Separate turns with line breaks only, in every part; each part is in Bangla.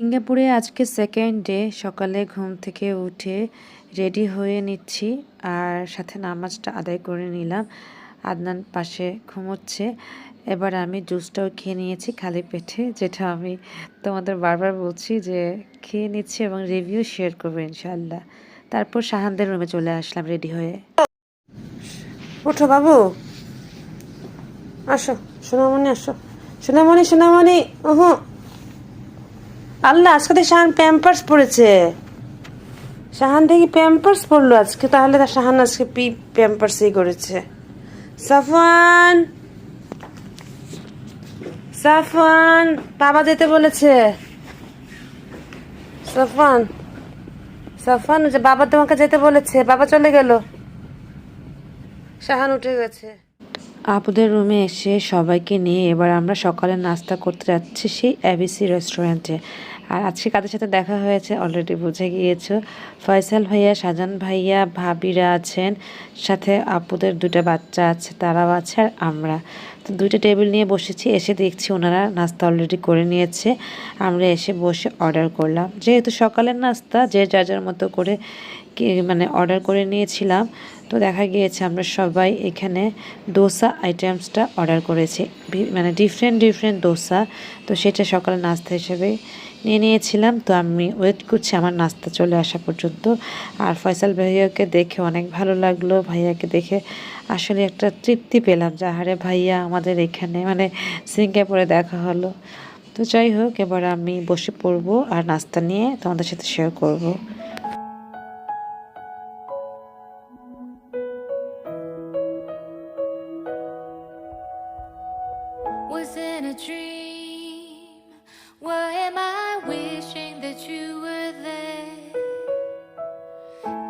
সিঙ্গাপুরে আজকে সেকেন্ড ডে সকালে ঘুম থেকে উঠে রেডি হয়ে নিচ্ছি আর সাথে নামাজটা আদায় করে নিলাম। আদনান পাশে ঘুমোচ্ছে। এবার আমি জুসটাও খেয়ে নিয়েছি খালি পেটে, যেটা আমি তোমাদের বারবার বলছি যে খেয়ে নিচ্ছি এবং রিভিউ শেয়ার করব ইনশাল্লাহ তারপর শাহানদের রুমে চলে আসলাম রেডি হয়ে।
ওঠো বাবু। আসো, সোনামণি আসো। সোনামণি সোনামণি, ওহ। আল্লাহ, আজকে তো শাহান প্যাম্পার্স পড়েছে। শাহান দেখি প্যাম্পার্স পড়ল আজকে, তাহলে তার শাহান আজকে পি প্যাম্পার্সই করেছে। সাফওয়ান! সাফওয়ান, বাবা যেতে বলেছে। সাফওয়ান সাফওয়ান, যে বাবা তোমাকে যেতে বলেছে, বাবা চলে গেল। শাহান উঠে গেছে।
আপুদের রুমে এসে সবাইকে নিয়ে এবার আমরা সকালে নাস্তা করতে যাচ্ছি সেই এবিসি রেস্টুরেন্টে আর আজকে কাদের সাথে দেখা হয়েছে? অলরেডি বুঝে গিয়েছো। ফয়সাল ভাইয়া, সাজান ভাইয়া, ভাবিরা আছেন। সাথে আপুদের দুটা বাচ্চা আছে, তারাও আছে আর আমরা। তো দুইটা টেবিল নিয়ে বসেছি, এসে দেখছি ওনারা নাস্তা অলরেডি করে নিয়েছে। আমরা এসে বসে অর্ডার করলাম। যেহেতু সকালের নাস্তা, যে যার মতো করে মানে অর্ডার করে নিয়েছিলাম। তো দেখা গিয়েছে আমরা সবাই এখানে দোসা আইটেমসটা অর্ডার করেছি। মানে ডিফারেন্ট ডিফারেন্ট দোসা। তো সেটা সকালে নাস্তা হিসেবে নিয়ে নিয়েছিলাম। তো আমি ওয়েট করছি আমার নাস্তা চলে আসা পর্যন্ত। আর ফয়সাল ভাইয়াকে দেখে অনেক ভালো লাগল। ভাইয়াকে দেখে আসলে একটা তৃপ্তি পেলাম যাহারে ভাইয়া আমাদের এখানে মানে সিঙ্গাপুরে দেখা হলো। তো যাই হোক, এবার আমি বসে পড়ব আর নাস্তা নিয়ে তোমাদের সাথে শেয়ার করব।
It a dream? Why am I wishing that you were there?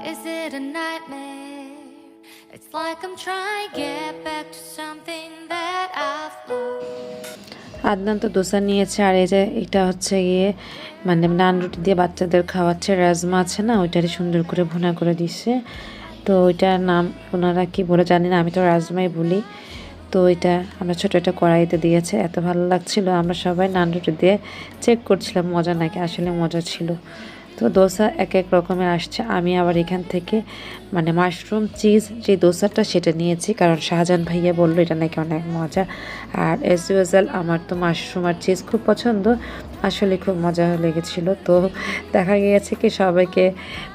Is it a nightmare? It's like I'm trying to get back to something that I've lost.
Adnan তো দোসা নিয়েছে আর এই যে এটা হচ্ছে গিয়ে মানে নান রুটি দিয়ে বাচ্চাদের খাওয়াচ্ছে রাজমা আছে না ওইটারই সুন্দর করে ভুনা করে দিচ্ছে তো ওইটার নাম ওনারা কি বলে জানি না আমি তো রাজমাই বলি তো এটা আমরা ছোটো একটা কড়াইতে দিয়েছে, এত ভালো লাগছিল। আমরা সবাই নান রুটি দিয়ে চেক করছিলাম, মজা নাকি? আসলে মজা ছিল। তো দোসা এক এক রকমের আসছে। আমি আবার এখান থেকে মানে মাশরুম চিজ যে দোসাটা সেটা নিয়েছি, কারণ শাহজাহান ভাইয়া বলল এটা নাকি অনেক মজা। আর এস ইউজাল আমার তো মাশরুম আর চিজ খুব পছন্দ, আসলে খুব মজা লেগেছিলো। তো দেখা গিয়েছে কি সবাইকে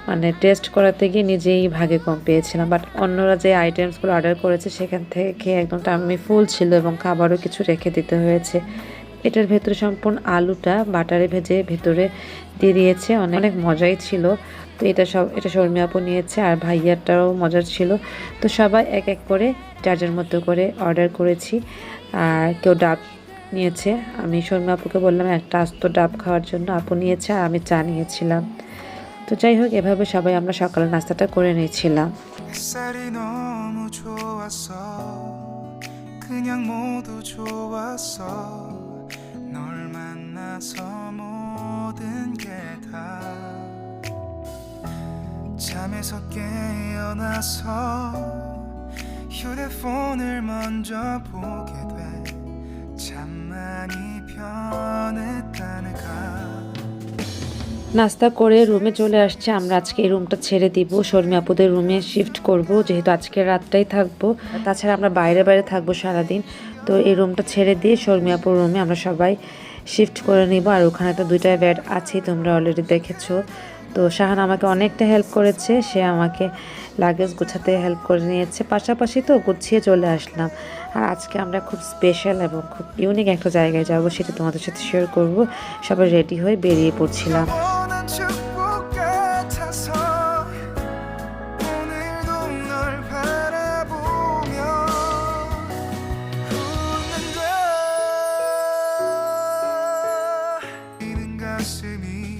মানে টেস্ট করাতে গিয়ে নিজেই ভাগে কম পেয়েছিলাম। বাট অন্যরা যে আইটেমসগুলো অর্ডার করেছে, সেখান থেকে একদম আমি ফুল ছিল এবং খাবারও কিছু রেখে দিতে হয়েছে। এটার ভেতরে সম্পূর্ণ আলুটা বাটারে ভেজে ভেতরে দিয়ে দিয়েছে অনেক অনেক মজাই ছিল তো এটা সব এটা শর্মিয়া আপু নিয়েছে আর ভাইয়ারটাও মজার ছিল তো সবাই এক এক করে যার যার মতো করে অর্ডার করেছি আর কেউ ডাব নিয়েছে আমি শর্মিয়া আপুকে বললাম একটা আস্ত ডাব খাওয়ার জন্য আপু নিয়েছে আর আমি চা নিয়েছিলাম তো যাই হোক এভাবে সবাই আমরা সকালের নাস্তাটা করে নিয়েছিলাম
햇살이 너무 좋았어 그냥 모두 좋았어 널 만 나서 모든 게 다 잠에서 깨어나서 휴대폰을 먼저 보게 돼참 많이 변했다는가
নাস্তা করে রুমে চলে আসছে আমরা আজকে এই রুমটা ছেড়ে দিব শর্মী আপুদের রুমে শিফট করব যেহেতু আজকের রাতটাই থাকবো তাছাড়া আমরা বাইরে বাইরে থাকবো সারাদিন তো এই রুমটা ছেড়ে দিয়ে শর্মী আপুর রুমে আমরা সবাই শিফট করে নিব, আর ওখানে তো দুইটা বেড আছেই তোমরা অলরেডি দেখেছ। তো শাহান আমাকে অনেকটা হেল্প করেছে, সে আমাকে লাগেজ গুছাতে হেল্প করে নিয়েছে। পাশাপাশি তো গুছিয়ে চলে আসলাম। আর আজকে আমরা খুব স্পেশাল এবং খুব ইউনিক একটা জায়গায় যাব, সেটা তোমাদের সাথে শেয়ার করব। সবাই রেডি হয়ে বেরিয়ে পড়ছিলাম।
가슴이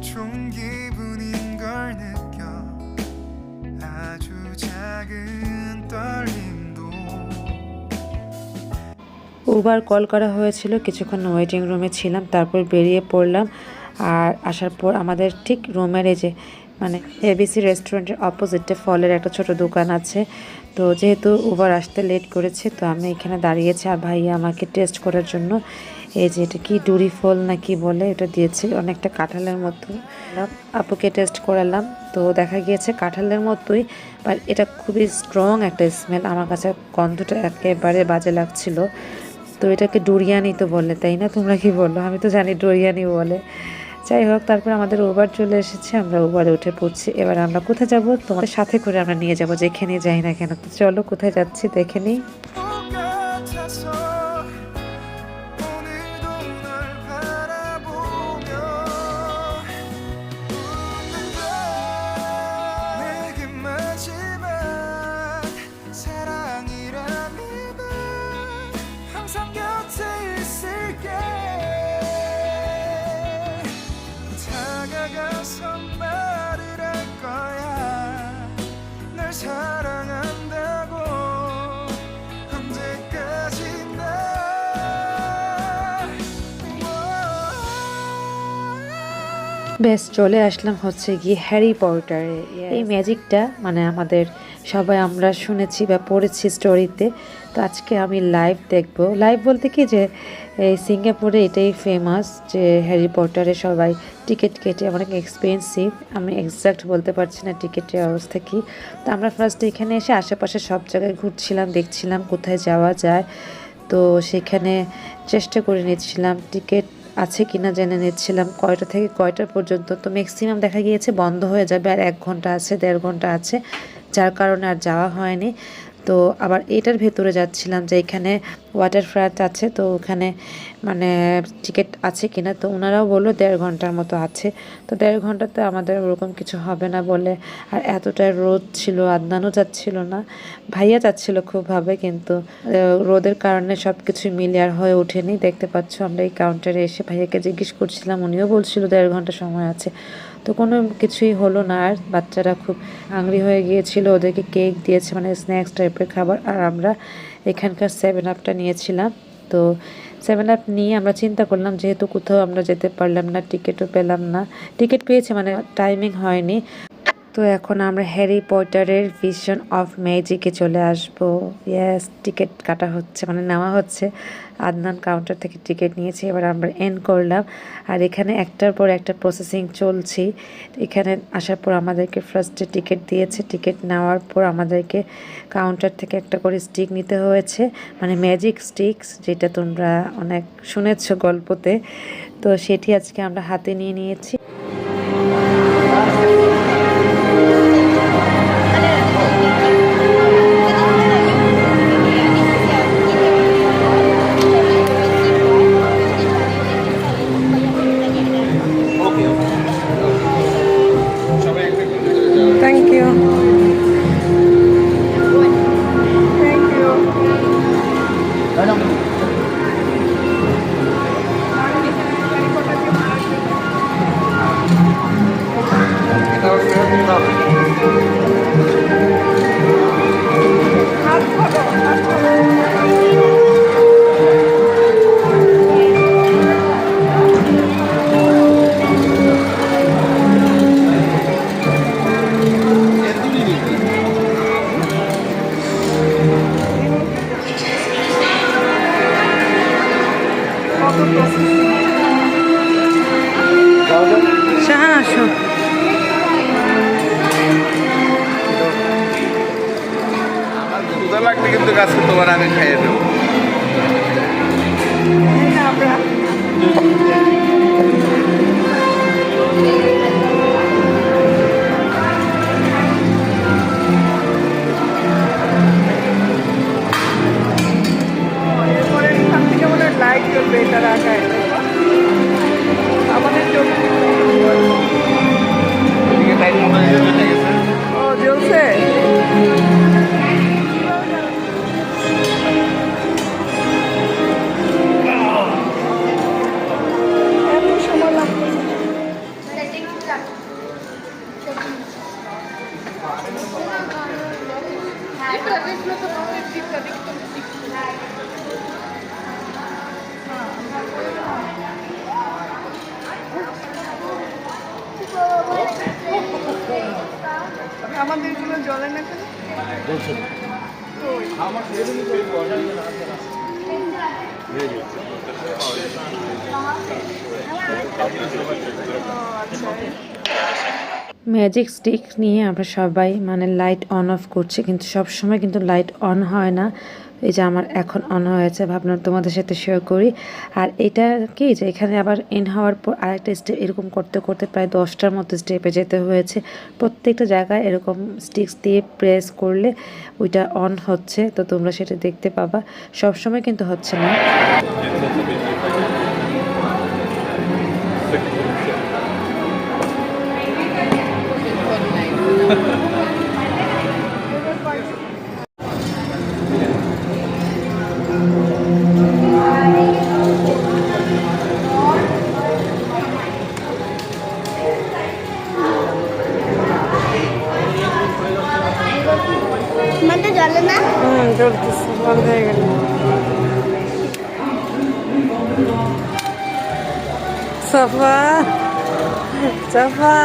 좋은 기분인 걸 느껴 아주 작은 떨림도
উবার কল করা হয়েছিল কিছুক্ষণ ওয়েটিং রুমে ছিলাম তারপর বেরিয়ে পড়লাম আর আসার পর আমাদের ঠিক রুমের এই যে মানে এবিসি রেস্টুরেন্টের অপোজিটে ফলের একটা ছোট দোকান আছে। তো যেহেতু উবার আসতে লেট করেছে, তো আমি এখানে দাঁড়িয়েছি। আর ভাইয়া আমাকে টেস্ট করার জন্য এই যে এটা কি ডুরি ফল না কি বলে, এটা দিয়েছে অনেকটা কাঁঠালের মতো। আপুকে টেস্ট করালাম, তো দেখা গিয়েছে কাঁঠালের মতোই বাট এটা খুবই স্ট্রং একটা স্মেল আমার কাছে গন্ধটা একেবারে বাজে লাগছিল। তো এটাকে ডুরিয়ানি তো বলে, তাই না? তোমরা কি বলল আমি তো জানি ডুরিয়ানি বলে। যাই হোক, তারপর আমাদের ওবার চলে এসেছে, আমরা উবারে উঠে পড়ছি। এবার আমরা কোথায় যাব? তোমাদের সাথে করে আমরা নিয়ে যাব যেখানে যাই না কেন। চলো, কোথায় যাচ্ছি দেখে নিই। বেশ চলে আসলাম হচ্ছে গিয়ে হ্যারি পটারে। এই ম্যাজিকটা মানে আমাদের সবাই আমরা শুনেছি বা পড়েছি স্টোরিতে তো আজকে আমি লাইভ দেখব। লাইভ বলতে কি যে এই সিঙ্গাপুরে এটাই ফেমাস যে হ্যারি পটারে সবাই টিকিট কেটে অনেক এক্সপেন্সিভ আমি এক্সাক্ট বলতে পারছি না টিকিটের অবস্থা কী। তো আমরা ফার্স্ট এখানে এসে আশেপাশে সব জায়গায় ঘুরছিলাম দেখছিলাম কোথায় যাওয়া যায়। তো সেখানে চেষ্টা করে নিচ্ছিলাম টিকিট আছে কিনা জেনে নিচ্ছিলাম। কয়টা থেকে কয়টা পর্যন্ত? তো ম্যাক্সিমাম দেখা গিয়েছে বন্ধ হয়ে যাবে আর এক ঘণ্টা আছে, দেড় ঘণ্টা আছে। যার কারণে আর যাওয়া হয়নি। তো আবার এটার ভেতরে যাচ্ছিলাম যে এখানে ওয়াটার ফ্রাট আছে, তো ওখানে মানে টিকিট আছে কিনা, তো ওনারাও বলল দেড় ঘণ্টার মতো আছে, তো দেড় ঘন্টাতে আমাদের ওরকম কিছু হবে না বলে, আর এতটা রোদ ছিল, আদনানও যাচ্ছিল না, ভাইয়া যাচ্ছিল খুবভাবে, কিন্তু রোদের কারণে সব কিছুই মিলে আর হয়ে ওঠেনি, দেখতে পাচ্ছ আমরা এই কাউন্টারে এসে ভাইয়াকে জিজ্ঞেস করছিলাম, উনিও বলছিল দেড় ঘণ্টা সময় আছে তো কোনো কিছুই হলো না। আর বাচ্চারা খুব আংরি হয়ে গিয়েছিল, ওদেরকে কেক দিয়েছে মানে স্ন্যাক্স টাইপের খাবার। আর আমরা এখানকার সেভেন আপটা নিয়েছিলাম। তো সেভেন আপ নিয়ে আমরা চিন্তা করলাম, যেহেতু কোথাও আমরা যেতে পারলাম না টিকিটও পেলাম না। টিকিট পেয়েছে মানে টাইমিং হয়নি। তো এখন আমরা হ্যারি পটারের ভিশন অফ ম্যাজিকে চলে আসব। ইয়েস টিকিট কাটা হচ্ছে মানে নেওয়া হচ্ছে। আদনান কাউন্টার থেকে টিকিট নিয়েছি, এবার আমরা এন করলাম। আর এখানে একটার পর একটা প্রসেসিং চলছি। এখানে আসার পর আমাদেরকে ফার্স্টে টিকিট দিয়েছে। টিকিট নেওয়ার পর আমাদেরকে কাউন্টার থেকে একটা করে স্টিক নিতে হয়েছে। মানে ম্যাজিক স্টিক্স যেটা তোমরা অনেক শুনেছো গল্পতে। তো সেটি আজকে আমরা হাতে নিয়ে নিয়েছি।
আমাদের এগুলো জ্বলে না কেন?
ম্যাজিক স্টিক নিয়ে আমরা সবাই মানে লাইট অন অফ করছি, কিন্তু সব সময় কিন্তু লাইট অন হয় না। এই যে আমার এখন অন হয়েছে ভাবলাম তোমাদের সাথে শেয়ার করি। আর এটা কি যে এখানে আবার এন হওয়ার পর আরেকটা স্টেপ এরকম করতে করতে প্রায় দশটার মতো স্টেপে যেতে হয়েছে। প্রত্যেকটা জায়গায় এরকম স্টিক্স দিয়ে প্রেস করলে ওইটা অন হচ্ছে, তো তোমরা সেটা দেখতে পাবা। সব সময় কিন্তু হচ্ছে না।
হুম চলতেছে বন্ধ হয়ে গেল সাফা সাফা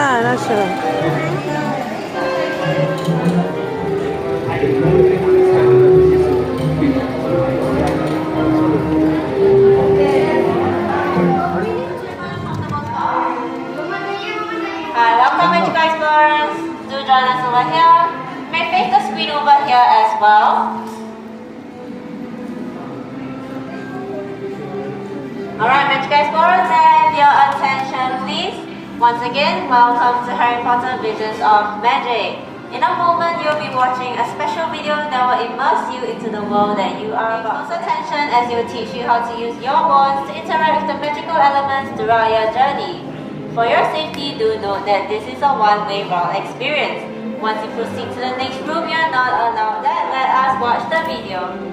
Magic Explorers, your attention please. Once again, welcome to Harry Potter Visions of Magic. In a moment, you'll be watching a special video that will immerse you into the world that you are about. Close attention as it will teach you how to use your wands to interact with the magical elements throughout your journey. For your safety, do note that this is a one-way route experience. Once you proceed to the next room, you are not allowed that. Let us watch the video.